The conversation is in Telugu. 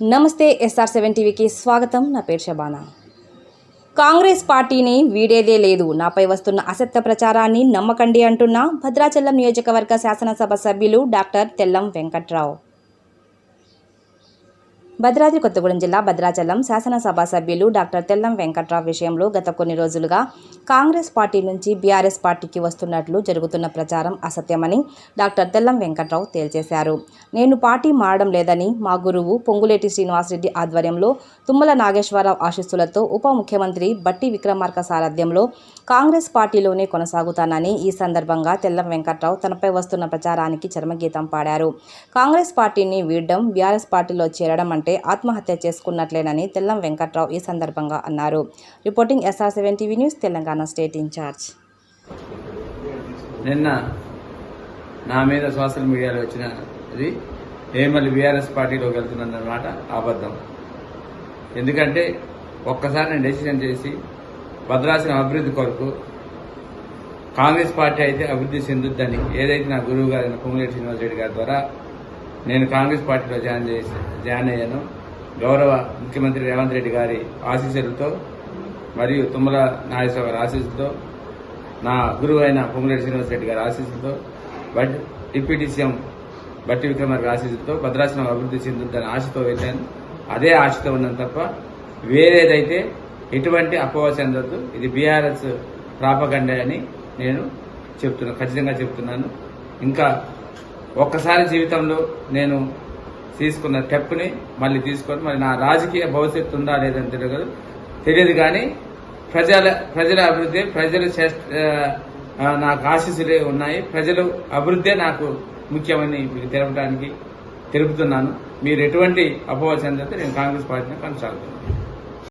నమస్తే ఎస్ఆర్ సెవెన్ టీవీకి స్వాగతం. నా పేరు షబానా కాంగ్రెస్ పార్టీని వీడేదే లేదు. నాపై వస్తున్న అసత్య ప్రచారాన్ని నమ్మకండి అంటున్న భద్రాచలం నియోజకవర్గ శాసనసభ సభ్యులు డాక్టర్ తెల్లం వెంకట్రావు. భద్రాద్రి కొత్తగూడెం జిల్లా భద్రాచలం శాసనసభ సభ్యులు డాక్టర్ తెల్లం వెంకట్రావు విషయంలో గత కొన్ని రోజులుగా కాంగ్రెస్ పార్టీ నుంచి బీఆర్ఎస్ పార్టీకి వస్తున్నట్లు జరుగుతున్న ప్రచారం అసత్యమని డాక్టర్ తెల్లం వెంకట్రావు తేల్చేశారు. నేను పార్టీ మారడం లేదని మా గురువు పొంగులేటి శ్రీనివాసరెడ్డి ఆధ్వర్యంలో తుమ్మల నాగేశ్వరరావు ఆశీస్సులతో ఉప ముఖ్యమంత్రి బట్టి విక్రమార్క సారథ్యంలో కాంగ్రెస్ పార్టీలోనే కొనసాగుతానని ఈ సందర్భంగా తెల్లం వెంకట్రావు తనపై వస్తున్న ప్రచారానికి చర్మగీతం పాడారు. కాంగ్రెస్ పార్టీని వీడడం బీఆర్ఎస్ పార్టీలో చేరడం అంటే ఆత్మహత్య చేసుకున్నట్లేనని తెల్లం వెంకట్రావు ఈ సందర్భంగా అన్నారు. Reporting SR seven TV news Telangana state in charge. నిన్న నా మీద సోషల్ మీడియాలో వచ్చిన ఇది ఏమల్లి బీఆర్ఎస్ పార్టీలోకి వెళ్తున్నదన్నమాట అబద్ధం. ఎందుకంటే ఒక్కసారి నేను డెసిషన్ చేసి భద్రాచలం అభివృద్ధి కొరకు కాంగ్రెస్ పార్టీ అయితే అభివృద్ధి చెందుద్దని ఏదైతే నా గురువు గారైన పొంగులేటి శ్రీనివాసరెడ్డి గారి ద్వారా నేను కాంగ్రెస్ పార్టీలో జాయిన్ చేసి జాయిన్ అయ్యాను. గౌరవ ముఖ్యమంత్రి రేవంత్ రెడ్డి గారి ఆశీస్సులతో మరియు తుమ్మల నాగేశ్వర గారి ఆశీస్సులతో నా గురువు అయిన పొంగులేటి శ్రీనివాస్ రెడ్డి గారి ఆశీస్సులతో బట్ డిప్యూటీ సీఎం బట్టి విక్రమార్క ఆశీస్సులతో భద్రాచలం అభివృద్ధి చెందుతుందని ఆశతో వెళ్ళాను. అదే ఆశతో ఉన్నాను తప్ప వేరేదైతే ఎటువంటి అపోహ చెందొద్దు ఇది బీఆర్ఎస్ ప్రాపగండే అని నేను చెప్తున్నా ఖచ్చితంగా చెప్తున్నాను. ఇంకా ఒక్కసారి జీవితంలో నేను తీసుకున్న స్టెప్ని మళ్ళీ తీసుకొని మరి నా రాజకీయ భవిష్యత్తు ఉందా లేదని తెలియదు. తెలియదు కానీ ప్రజల ప్రజల అభివృద్ధి ప్రజలు నాకు ఆశీస్సులే ఉన్నాయి. ప్రజలు అభివృద్ధే నాకు ముఖ్యమని మీకు తెలపడానికి తెలుపుతున్నాను. మీరు ఎటువంటి అపోహ చెందితే నేను కాంగ్రెస్ పార్టీని కొనసాగుతున్నాను.